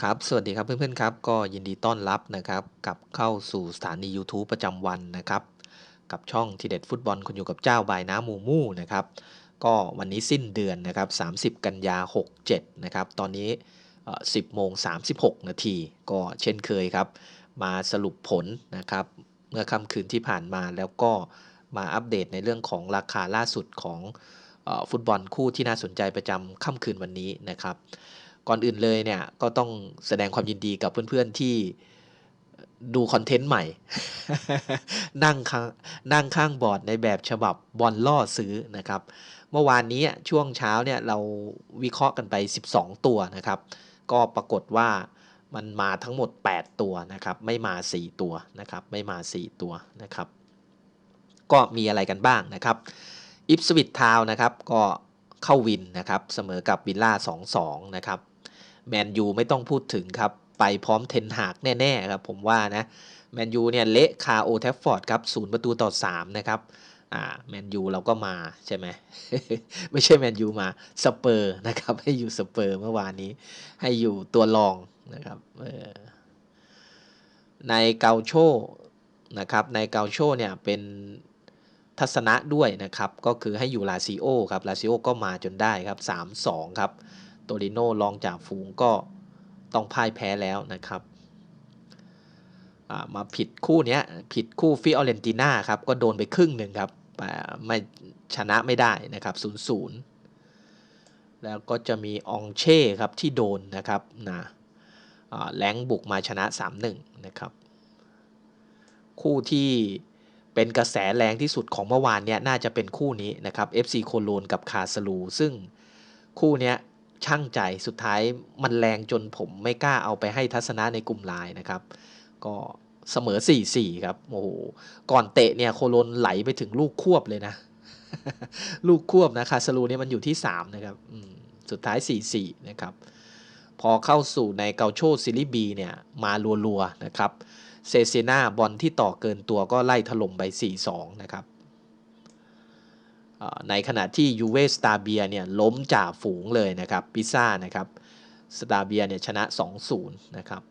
ครับ สวัสดีครับเพื่อนๆครับ ก็ยินดีต้อนรับนะครับกลับเข้าสู่สถานียูทูบประจำวันนะครับ กับช่องทีเด็ดฟุตบอลคุณอยู่กับเจ้าบายน้ำมูมูนะครับ ก็วันนี้สิ้นเดือนนะครับ 30 กันยา 67 นะครับ ตอนนี้ 10โมง36 นาที ก็เช่นเคยครับ มาสรุปผลนะครับ เมื่อค่ำคืนที่ผ่านมาแล้วก็มาอัปเดตในเรื่องของราคาล่าสุดของฟุตบอลคู่ที่น่าสนใจประจำค่ำคืนวันนี้นะครับ ก่อนอื่นเลยเนี่ย ก็ต้องแสดงความยินดีกับเพื่อนๆที่ดูคอนเทนต์ใหม่ นั่งข้างนั่งข้างบอร์ดในแบบฉบับบอลล่อซื้อนะครับ เมื่อวานนี้ช่วงเช้าเนี่ยเราวิเคราะห์กันไป 12 ตัวนะครับ ก็ปรากฏว่ามันมาทั้งหมด 8 ตัวนะครับ ไม่มา 4 ตัวนะครับ ไม่มา 4 ตัวนะครับ ก็มีอะไรกันบ้างนะครับอิฟสวิตทาวนะครับ ก็เข้าวินนะครับ เสมอกับวิลล่า 2-2 นะครับ แมนยูไม่ต้องพูดถึงครับ ไปพร้อมเทนหากแน่ๆครับผมว่านะแมนยูเนี่ยเละคาโอแทฟฟอร์ดครับศูนย์ประตูต่อ 3 นะครับอ่าแมนยูเราก็มาใช่ไหมไม่ใช่แมนยูมาสเปอร์นะครับให้อยู่สเปอร์เมื่อวานนี้ ให้อยู่ตัวรองนะครับในเกาโชนะครับในเกาโชเนี่ยเป็นทัศนะด้วยนะครับ ก็คือให้อยู่ลาซิโอครับลาซิโอก็มาจนได้ครับ 3-2 ครับ ตริโน่รองจากฝูงก็ต้องพ่ายแพ้แล้วนะครับมาผิดคู่เนี้ยผิดคู่ฟิออเรนติน่าครับก็โดนไปครึ่งหนึ่งครับแต่ไม่ชนะไม่ได้นะครับ0-0แล้วก็จะมีองเช่ครับที่โดนนะครับนะแรงบุกมาชนะ 3-1 นะครับ คู่ที่เป็นกระแสแรงที่สุดของเมื่อวานเนี่ยน่าจะเป็นคู่นี้นะครับ FC โคโลนกับคาสลู ซึ่งคู่เนี้ย ช่างใจสุดท้ายมันแรงจนผมไม่กล้าเอาไปให้ทัศนะในกลุ่มไลน์นะครับ ก็เสมอ 4-4 ครับโอ้โหก่อนเตะเนี่ยโคโลนไหลไปถึงลูกควบเลยนะ ลูกควบนะคาสลูเนี่ยมันอยู่ที่ 3 นะครับสุดท้าย 4-4 นะครับ พอเข้าสู่ในเกาโชซิลิบีเนี่ยมารัวๆนะครับเซเซนาบอลที่ต่อเกินตัวก็ไล่ถล่มไป 4-2 นะครับ ในขณะที่ยูเวสตาเบียเนี่ยล้มจ่าฝูงเลยนะครับพิซ่านะครับสตาเบียเนี่ยชนะ 2-0 นะครับ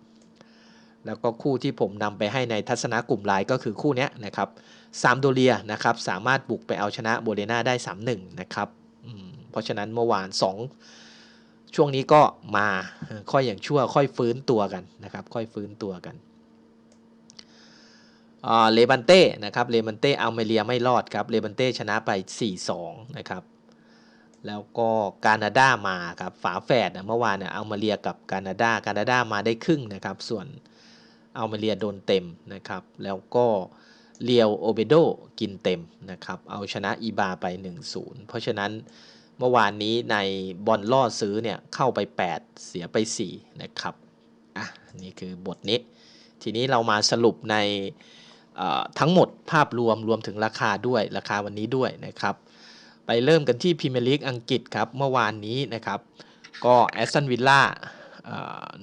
แล้วก็คู่ที่ผมนำไปให้ในทัศนะกลุ่มไลน์ก็คือคู่นี้นะครับซามโดเรียนะครับสามารถบุกไปเอาชนะโบเลนาได้ 3-1 นะครับเพราะฉะนั้นเมื่อวาน 2 ช่วงนี้ก็มาค่อยอย่างชั่วค่อยฟื้นตัวกันนะครับ ค่อยฟื้นตัวกัน เลบันเต้นะครับเลบันเต้อัลเมเรียไม่รอดครับเลบันเต้ชนะไป 4-2 นะครับแล้วก็กานาดามาครับฝาแฝดนะเมื่อวานเนี่ยอัลเมเรียกับกานาดากานาดามาได้ครึ่งนะครับ ส่วนอัลเมเรียโดนเต็มนะครับ แล้วก็เรียวโอเบโดกินเต็มนะครับ เอาชนะอีบาไป 1-0 เพราะฉะนั้นเมื่อวานนี้ในบอลล่อซื้อเนี่ยเข้าไป 8 เสียไป 4 นะครับ อะ นี่คือบทนี้ ทีนี้เรามาสรุปใน ทั้งหมดภาพรวมรวมถึงราคาด้วยราคาวันนี้ด้วยนะครับ ไปเริ่มกันที่พรีเมียร์ลีกอังกฤษครับ เมื่อวานนี้นะครับ ก็แอสตันวิลล่า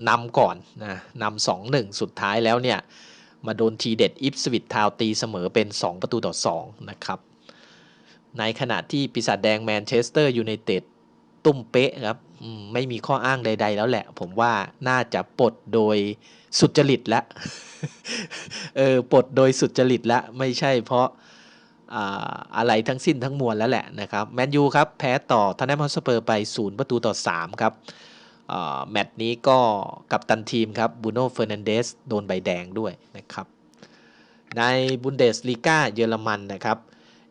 นำก่อนนะนำสองหนึ่งสุดท้ายแล้วเนี่ย มาโดนทีเด็ดอิฟสวิตทาวตีเสมอเป็น 2 ประตูต่อ 2 นะครับ ในขณะที่ปีศาจแดงแมนเชสเตอร์ยูไนเต็ด ตุ้มเป๊ะครับไม่มีข้ออ้างใด ๆ แล้วแหละ ผมว่าน่าจะปลดโดยสุจริตแล้วเออปลดโดยสุจริตแล้วไม่ใช่เพราะอะไรทั้งสิ้นทั้งมวลแล้วแหละนะครับแมนยูครับแพ้ต่อทนแนมอสเปอร์ไป 0 ประตูต่อ 3 ครับแมตช์นี้ก็กับตันทีมครับบูโน่เฟอร์นันเดสโดนใบแดงด้วยนะครับ ในบุนเดสลีกาเยอรมันนะครับ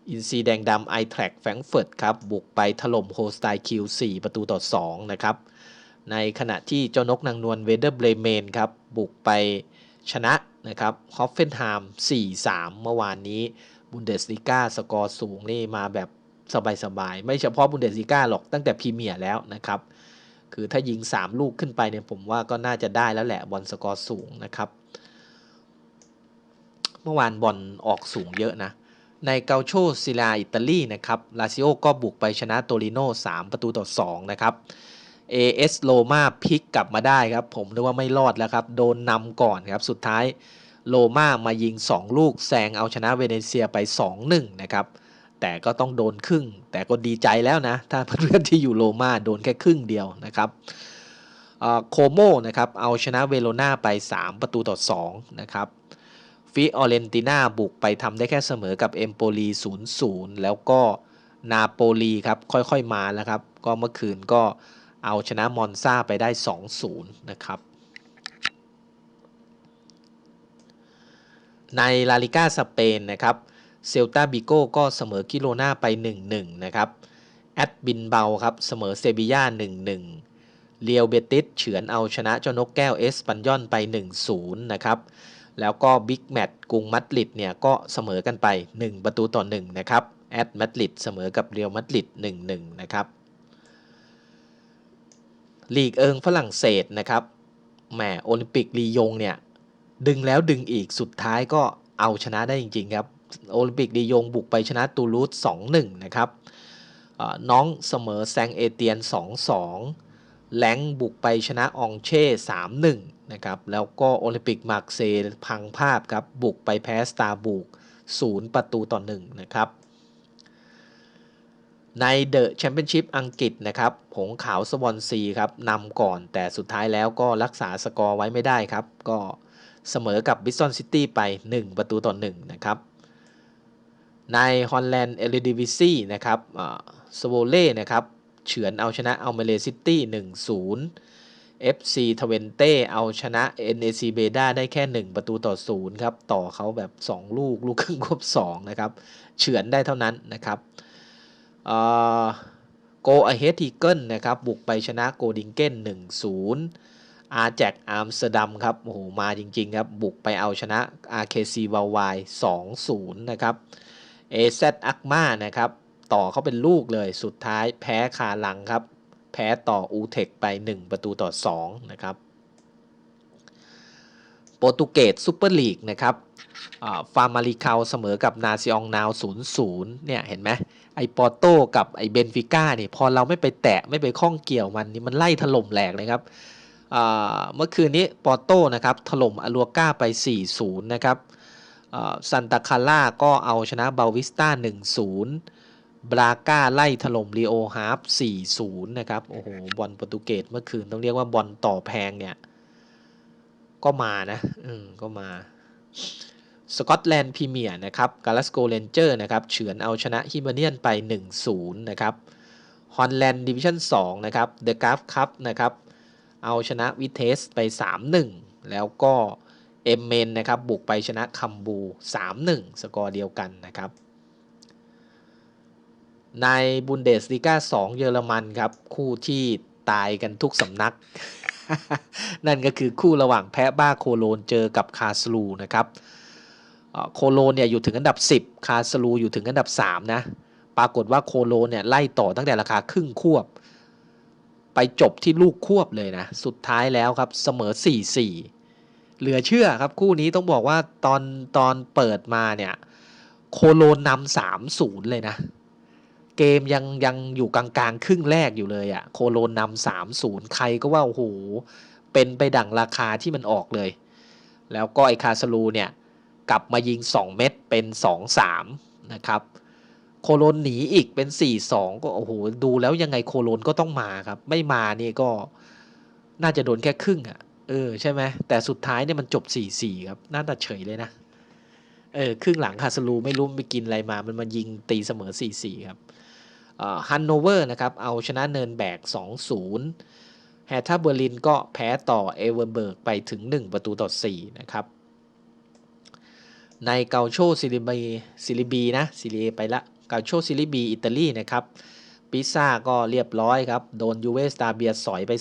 อินซีแดงดำไอแทร็กแฟรงเฟิร์ตครับบุกไปถล่มโฮสไตคิว 4 ประตูต่อ 2 นะครับ ในขณะที่เจ้านกนางนวลเวเดอร์เบรเมนครับบุกไปชนะนะครับฮอฟเฟนไฮม์ 4-3 เมื่อวานนี้บุนเดสลีกาสกอร์สูงนี่มาแบบสบายๆ ไม่เฉพาะบุนเดสลีกาหรอกตั้งแต่พรีเมียร์แล้วนะครับ คือถ้ายิง 3 ลูกขึ้นไปเนี่ยผมว่าก็น่าจะได้แล้วแหละบอลสกอร์สูงนะครับ เมื่อวานบอลออกสูงเยอะนะ ในเกาโชซิลาอิตาลีนะครับลาซิโอก็บุกไปชนะโตริโน3 ประตูต่อ 2 นะครับ AS โ o มาพลิกกลับมาได้ครับ ผมนึกว่าไม่รอดแล้วครับ โดนนำก่อนครับ สุดท้ายโ o มามายิง 2 ลูกแซงเอาชนะเวเนเซียไป 2-1 นะครับ แต่ก็ต้องโดนครึ่ง แต่ก็ดีใจแล้วนะ ถ้าเพื่อนที่อยู่โรม่าโดนแค่ครึ่งเดียวนะครับโคโมนะครับเอาชนะเวโรนาไป 3 ประตูต่อ2นะครับ ฟิออเรนติน่าบุกไปทำได้แค่เสมอกับเอมโปลี0-0 แล้วก็นาโปลีครับค่อยๆมาแล้วครับ ก็เมื่อคืนก็เอาชนะมอนซาไปได้ 2-0 นะครับในลาลิก้าสเปนนะครับเซลตาบิโก้ก็เสมอกิโลนาไป 1-1 นะครับแอดบินเบาครับเสมอเซบีย่า1-1เรียวเบติสเฉือนเอาชนะเจ้านกแก้วเอสปันยอนไป 1-0 นะครับ แล้วก็บิ๊กแมตช์กรุงมัดริดเนี่ยก็เสมอกันไป 1 ประตูต่อ1นะครับแอดมัดริดเสมอกับเรียวมัดริด1-1นะครับลีกเอิงฝรั่งเศสนะครับแหมโอลิมปิกลียงเนี่ยดึงแล้วดึงอีกสุดท้ายก็เอาชนะได้จริงๆครับโอลิมปิกลียงบุกไปชนะตูลูส2-1นะครับน้องเสมอแซงเอเตียน 2-2 แหลงบุกไปชนะองเช่ 3-1 นะครับ แล้วก็โอลิมปิกมาร์เซย์พังภาพครับ บุกไปแพ้สตาร์บุก 0 ประตูต่อ 1 นะครับ ในเดอะแชมเปี้ยนชิพอังกฤษนะครับ ผงขาวสวอนซีครับนำก่อนแต่สุดท้ายแล้วก็รักษาสกอร์ไว้ไม่ได้ครับ ก็เสมอกับบิสซอนซิตี้ไป 1 ประตูต่อ 1 นะครับในฮอลแลนด์เอลิดิวิซีนะครับสโวเล่นะครับ เฉือนเอาชนะเอาเมเลซิตี้1-0 FC ทเวนเต้เอาชนะ NAC เบด้าได้แค่ 1 ประตูต่อ 0 ครับ ต่อเขาแบบ 2 ลูก ลูกครึ่งครบ2 นะครับ เฉือนได้เท่านั้นนะครับโกอเฮติเกิลนะครับ บุกไปชนะโกดิงเก้น 1-0 อาแจกอัมสเตอร์ดัมครับ โอ้โห มาจริง ๆ ครับ บุกไปเอาชนะ RKC วาวาย 2-0 นะครับ AZ อักมานะครับ ต่อเขาเป็นลูกเลยสุดท้ายแพ้คาลังครับ แพ้ต่ออูเทคไป 1 ประตูต่อ 2 นะครับ โปรตุเกสซูเปอร์ลีกนะครับฟาร์มาริคาเสมอกับนาซิองนาว 0-0 เนี่ย เห็นไหมไอปอโต้กับไอเบนฟิก้าเนี่ยพอเราไม่ไปแตะไม่ไปข้องเกี่ยวมันนี่มันไล่ถล่มแหลกเลยครับเมื่อคืนนี้ปอโต้นะครับถล่มอลัวก้าไป 4-0 นะครับซันตาคาร่าก็เอาชนะเบลวิสตา1-0 บราก้าไล่ถล่มลีโอฮาร์ฟ4-0 นะครับ โอ้โห บอลโปรตุเกสเมื่อคืนต้องเรียกว่าบอลต่อแพงเนี่ย ก็มานะ อืม ก็มา สกอตแลนด์พรีเมียร์นะครับกาลาสโกเรนเจอร์นะครับ เฉือนเอาชนะฮิมาเนียนไป 1-0 นะครับฮอนแลนด์ดิวิชั่น2นะครับเดอะกราฟคัพนะครับ เอาชนะวิเทสไป 3-1 แล้วก็เอมเมนนะครับ บุกไปชนะคัมบู 3-1 สกอร์เดียวกันนะครับ ในบุนเดสลีกา2 เยอรมันครับ คู่ที่ตายกันทุกสำนัก นั่นก็คือคู่ระหว่างแพ้บ้าโคโลนเจอกับคาสลูนะครับโคโลนเนี่ยอยู่ถึงอันดับ 10 คาสลูอยู่ถึงอันดับ 3 นะ ปรากฏว่าโคโลนเนี่ยไล่ต่อตั้งแต่ราคาครึ่งควบ ไปจบที่ลูกควบเลยนะ สุดท้ายแล้วครับเสมอ 4-4 เหลือเชื่อครับคู่นี้ต้องบอกว่าตอนตอนเปิดมาเนี่ยโคโลนนำสามศูนย์เลยนะ เกมยังยังอยู่กลางๆ ครึ่งแรกอยู่เลยอะ่ะ โคโลนนำสามศูนย์ใครก็ว่าโอ้โหเป็นไปดั่งราคาที่มันออกเลย แล้วก็ไอคาสลูเนี่ยกลับมายิง 2 เม็ดเป็น 2-3 นะครับ โคโลนหนีอีกเป็น 4-2 ก็โอ้โหดูแล้วยังไงโคโลนก็ต้องมาครับ ไม่มานี่ก็น่าจะโดนแค่ครึ่งอะ่ะเออใช่ไหมแต่สุดท้ายเนี่ยมันจบ 4-4 ครับ น่าจะเฉยเลยนะเออครึ่งหลังคาสลูไม่รู้ไปกินอะไรมา มันมายิงตีเสมอ 4-4 ครับ ฮันโนเวอร์นะครับเอาชนะเนินแบก 2-0 แฮท่าเบอร์ลินก็แพ้ต่อเอเวอร์เบิร์กไปถึง 1 ประตูต่อ 4 นะครับ ในเกาโชซิลิบีซิลิบีนะซิลีไปละเกาโชซิลิบีอิตาลีนะครับปิซ่าก็เรียบร้อยครับ โดนยูเวสตาเบียสอยไป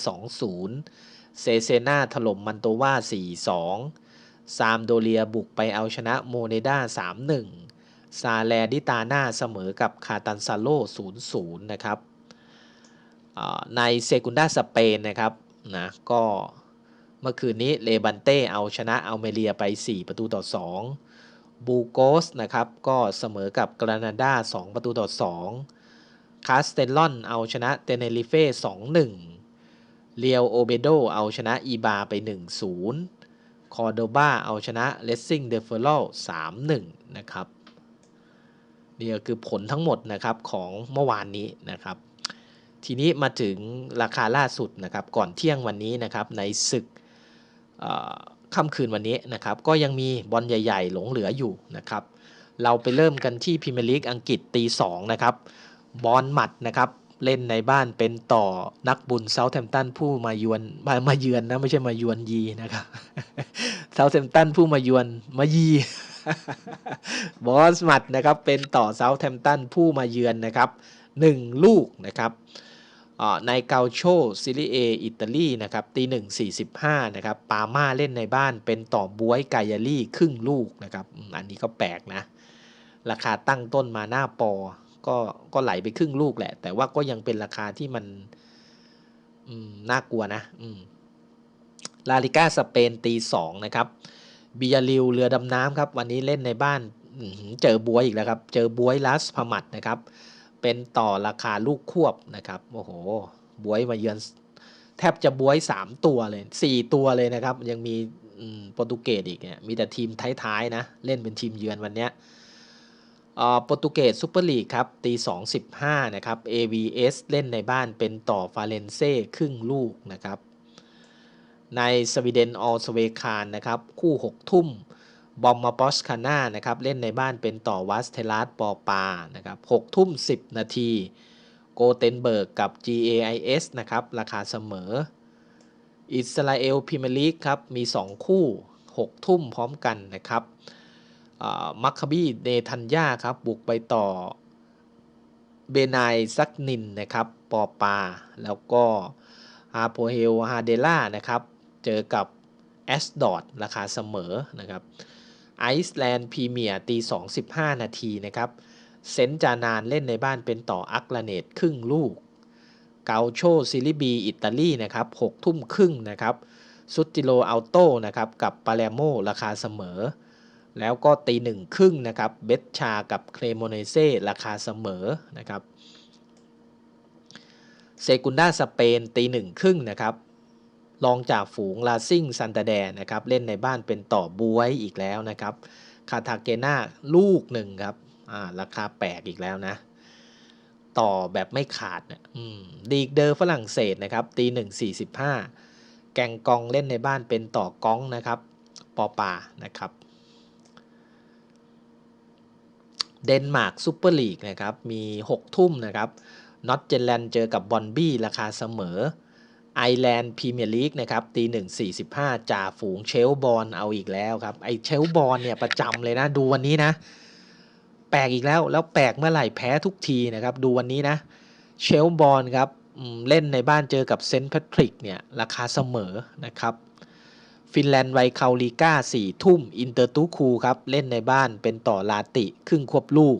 2-0 เซเซนาถล่มมันโตวา4-2 ซามโดเลียบุกไปเอาชนะโมเนดา3-1 ซาแลดิตาน่าเสมอกับคาตันซาโล0-0 นะครับในเซกุนดาสเปนนะครับนะก็เมื่อคืนนี้เลบันเต้เอาชนะอัลเมเรียไป 4 ประตูต่อ 2 บูโกสนะครับก็เสมอกับกรานาดา 2 ประตูต่อ 2 คาสเตลอนเอาชนะเตเนริเฟ่ 2-1 เรียวโอเบโดเอาชนะอีบาไป 1-0 คอร์โดบาเอาชนะเลสซิงเดฟเฟอร์3-1 นะครับ นี่ก็คือผลทั้งหมดนะครับของเมื่อวานนี้นะครับ ทีนี้มาถึงราคาล่าสุดนะครับ ก่อนเที่ยงวันนี้นะครับในศึกค่ำคืนวันนี้นะครับ ก็ยังมีบอลใหญ่ๆ หลงเหลืออยู่นะครับ เราไปเริ่มกันที่พรีเมียร์ลีกอังกฤษตีสองนะครับบอลหมัดนะครับเล่นในบ้านเป็นต่อนักบุญเซาท์แธมตันผู้มาเยือนมามาเยือนนะไม่ใช่มาเยือนยีนะครับเซาท์แธมตันผู้มาเยือนมายี บอสมัดนะครับเป็นต่อเซาท์แธมป์ตันผู้มาเยือนนะครับหนึ่งลูกนะครับในเกาโชซิลิเออิตาลีนะครับตีหนึ่งสี่สิบห้านะครับปาม่าเล่นในบ้านเป็นต่อบวยไกายาลี่ครึ่งลูกนะครับอันนี้ก็แปลกนะ ราคาตั้งต้นมาหน้าปอ ก็ก็ไหลไปครึ่งลูกแหละ แต่ว่าก็ยังเป็นราคาที่มันมน่ากลัวนะลาลิก้าสเปนตีสองนะครับ บิยริวเรือดำน้ำครับ วันนี้เล่นในบ้านเจอบวยอีกแล้วครับ เจอบวยลัสพมัดนะครับ เป็นต่อราคาลูกควบนะครับโอ้โหบวยมาเยือนแทบจะบวยสามตัวเลยสี่ตัวเลยนะครับ ยังมีมโปรตุเกสอีกเนี่ยมีแต่ทีมท้ายๆนะ เล่นเป็นทีมเยือนวันเนี้ยโปรตุเกสซูเปอร์ลีกครับตีสองสิบห้านะครับ AVS เล่นในบ้านเป็นต่อฟาเรนเซ่ครึ่งลูกนะครับ ในสวีเดนออลสเวคานนะครับคู่ 6 ทุ่มบอมมาปอสคาน่านะครับเล่นในบ้านเป็นต่อวัสเทลัสปอปานะครับ6ทุ่ม 10 นาทีโกเทนเบิร์กกับ GAIS นะครับราคาเสมอ อิสราเอลพรีเมลีกครับมี 2 คู่ 6 ทุ่มพร้อมกันนะครับมัคคาบีเนทันยาครับบุกไปต่อเบนายซักนินนะครับปอปา แล้วก็ฮาโพเฮลฮาเดล่านะครับ เจอกับแอสดอดราคาเสมอนะครับไอซ์แลนด์พรีเมียร์ตี2.15นาทีนะครับเซนจานานเล่นในบ้านเป็นต่ออักลาเนตครึ่งลูก เกาโชซิลิบีอิตาลีนะครับ6ทุ่มครึ่งนะครับซุติโลอัลโตนะครับกับปาเลโมราคาเสมอ แล้วก็ตีหนึ่งครึ่งนะครับเบสชากับเคลโมเนเซ่ราคาเสมอนะครับเซกุนดาสเปนตีหนึ่งครึ่งนะครับ รองจากฝูงลาซิงซันตาแดนะครับเล่นในบ้านเป็นต่อบวยอีกแล้วนะครับคาทาเกนาลูกหนึ่งครับอ่าราคาแปลกอีกแล้วนะ ต่อแบบไม่ขาดนะอืมดีกเดอร์ฝรั่งเศสนะครับตีหนึ่งสี่สิบห้าแกงกองเล่นในบ้านเป็นต่อกองนะครับปอปานะครับเดนมาร์กซูเปอร์ลีกนะครับมี 6 ทุ่มนะครับนอตเจนแลนด์เจอกับบอนบี้ราคาเสมอ ไอแลนด์พรีเมียร์ลีกนะครับตีหนึ่งสี่สิบห้าจ่าฝูงเชลบอลเอาอีกแล้วครับ ไอเชลบอลเนี่ยประจำเลยนะ ดูวันนี้นะ แปลกอีกแล้ว แล้วแปลกเมื่อไหร่แพ้ทุกทีนะครับ ดูวันนี้นะ เชลบอลครับเล่นในบ้านเจอกับเซนต์แพทริกเนี่ยราคาเสมอนะครับฟินแลนด์ไวคาลิก้าสี่ทุ่ม อินเตอร์ตูคูครับ เล่นในบ้านเป็นต่อลาติ ครึ่งควบลูก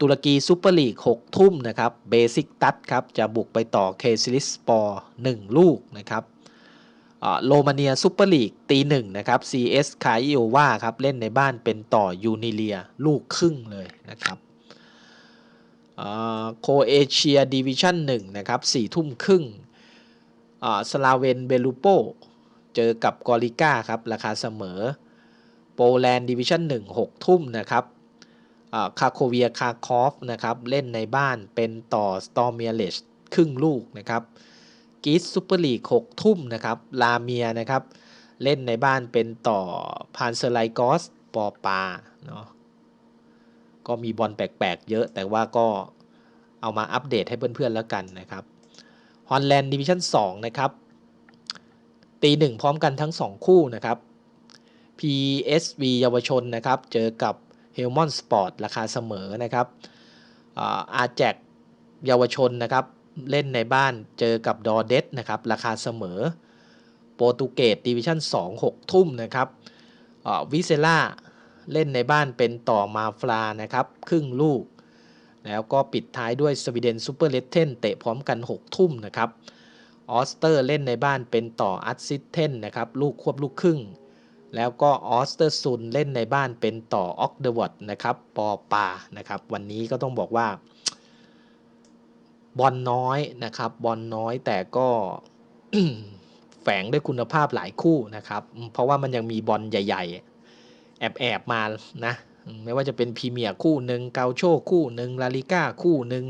ตุรกีซูเปอร์ลีก 6 ทุ่มนะครับเบสิกตัดครับจะบุกไปต่อเคซิลิสปอร์ 1 ลูกนะครับโรมาเนียซูเปอร์ลีกตีหนึ่งนะครับ CS คาอิโอวาครับเล่นในบ้านเป็นต่อยูนิเลียลูกครึ่งเลยนะครับโคเอเชียดิวิชั่น1นะครับ4ทุ่มครึ่งสลาเวนเบลูโป เจอกับกอริก้าครับ ราคาเสมอ โปแลนด์ดิวิชั่น1 6 ทุ่มนะครับ คาโคเวียคาคอฟนะครับเล่นในบ้านเป็นต่อสตอร์เมียเลชครึ่งลูกนะครับกีสซูเปอร์ลีก6ทุ่มนะครับลาเมียนะครับเล่นในบ้านเป็นต่อพานเซร์ไลกอสปอปาเนาะก็มีบอลแปลกๆ เยอะแต่ว่าก็เอามาอัปเดตให้เพื่อนๆแล้วกันนะครับฮอลแลนด์ดิวิชั่น2นะครับตีหนึ่งพร้อมกันทั้ง 2 คู่นะครับ PSV เยาวชนนะครับ เจอกับ เฮลมอนสปอร์ตราคาเสมอนะครับอาแจกเยาวชนนะครับ เล่นในบ้านเจอกับดอเดสนะครับ ราคาเสมอ โปรตุเกสดิวิชั่น2 6 ทุ่มนะครับวิเซล่าเล่นในบ้านเป็นต่อมาฟลานะครับ ครึ่งลูก แล้วก็ปิดท้ายด้วยสวีเดนซูเปอร์เลตเทนเตะพร้อมกัน 6 ทุ่มนะครับออสเตอร์เล่นในบ้านเป็นต่ออัตซิเทนนะครับ ลูกควบลูกครึ่ง แล้วก็ออสเตอร์ซุนเล่นในบ้านเป็นต่อออกเดวอตนะครับปอปานะครับวันนี้ก็ต้องบอกว่าบอลน้อยนะครับบอลน้อยแต่ก็แฝงด้วยคุณภาพหลายคู่นะครับ เพราะว่ามันยังมีบอลใหญ่ ๆ แอบๆมานะไม่ว่าจะเป็นพรีเมียร์คู่หนึ่งเกาโชคู่หนึ่งลาลิก้าคู่หนึ่ง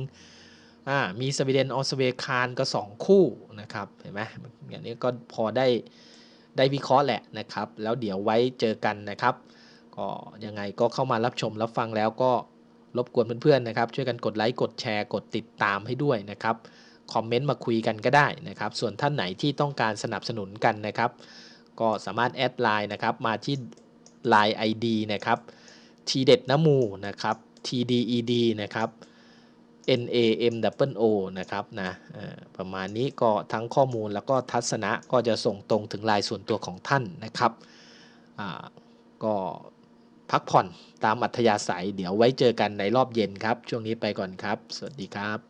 มีสวีเดนออสเวคานก็ 2 คู่นะครับเห็นไหมอย่างนี้ก็พอได้ ได้วิเคราะห์แหละนะครับ แล้วเดี๋ยวไว้เจอกันนะครับ ก็ยังไงก็เข้ามารับชมรับฟังแล้วก็รบกวนเพื่อนๆนะครับ ช่วยกันกดไลค์กดแชร์กดติดตามให้ด้วยนะครับคอมเมนต์มาคุยกันก็ได้นะครับ ส่วนท่านไหนที่ต้องการสนับสนุนกันนะครับ ก็สามารถแอดไลน์นะครับมาที่ Line ID นะครับทีเด็ดน้ำมูนะครับ TDED นะครับ N A M W O นะครับนะประมาณนี้ก็ทั้งข้อมูลแล้วก็ทัศนะก็จะส่งตรงถึงลายส่วนตัวของท่านนะครับก็พักผ่อนตามอัธยาศัย เดี๋ยวไว้เจอกันในรอบเย็นครับ ช่วงนี้ไปก่อนครับ สวัสดีครับ